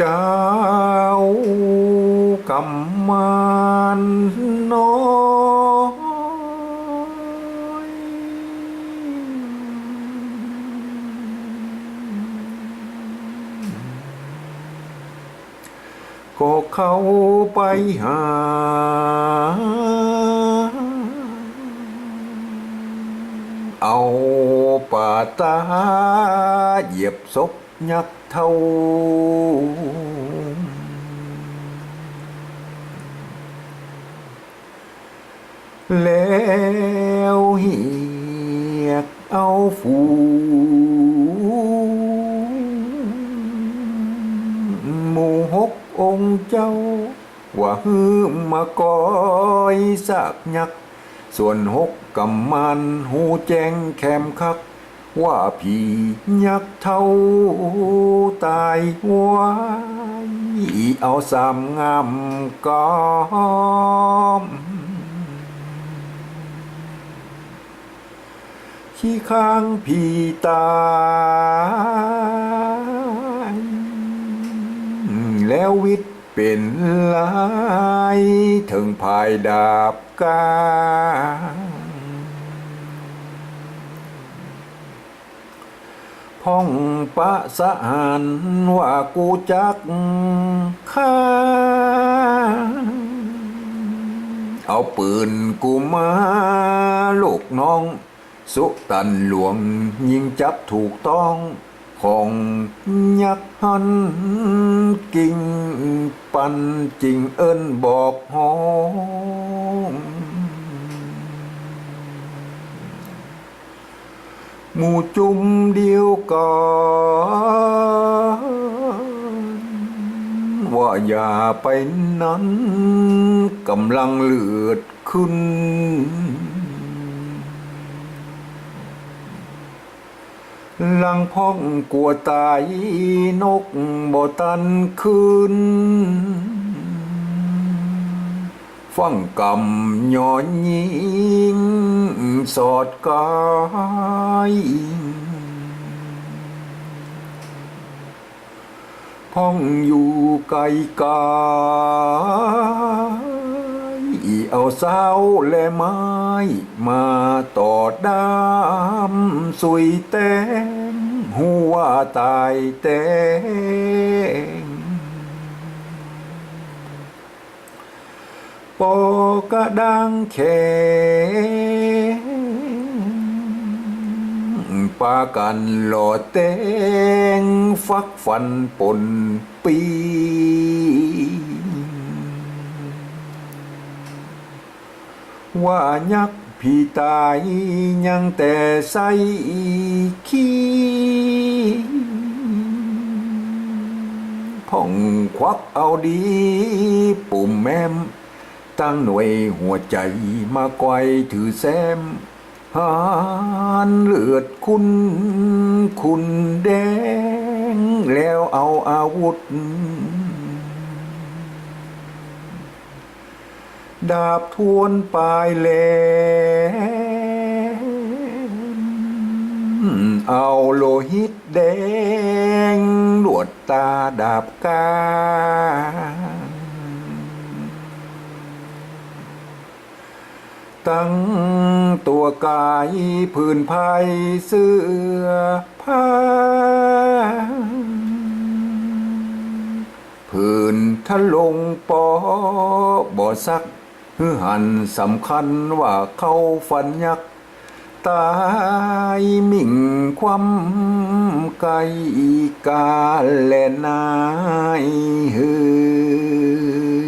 เจ้ากำมันน้อยก็เข้าไปหาเอาป่าตาเหยียบศพ ยักษ์เท่าแล้วเหียกเอาฝูหมู่หกองค์เจ้า ว่าผียักษ์เท่าตายไว้เอาสามงามกอมขี้ข้างผีตายแล้ววิทย์เป็นลายถึงภายดาบกา พ้องปะสะหานว่ากูจักฆ่าเอาปืนกูมาลูกน้อง สุตันหลวงยิงจับถูกต้องของยักษ์หันกิ่งปันจริงเอิ้นบอกหอง หมู่จุมเดียวก่อนว่าอย่าไปนั้นกำลังเลือดขึ้น ลังพ้องกลัวตายนกบ่ตันคืน ฟังกำย้อนยิง สอดกายพ้องอยู่ไกลกายเอาเสาและไม้ มาต่อดามสุยแตงหัวตายแตง ปอกระดังแขงปากันหล่อแตงฟักฟันปนปี ว่ายักษ์พี่ตายยังแต่ใส่ขี้พ่องควักเอาดี ปุ่มแม่ม ตั้งหน่วยหัวใจมาไกวถือแซมหานเลือดคุณคุณแดง แล้วเอาอาวุธ ดาบทวนปลายแหลมเอาโลหิตแดงลวดตาดาบกา ตั้งตัวกายพื้นภัยเสื้อผ้าพื้นทะลงปอบ่อซักฮือหันสำคัญว่าเข้าฟันยักษ์ตายมิ่งความไกลกาและนายฮือ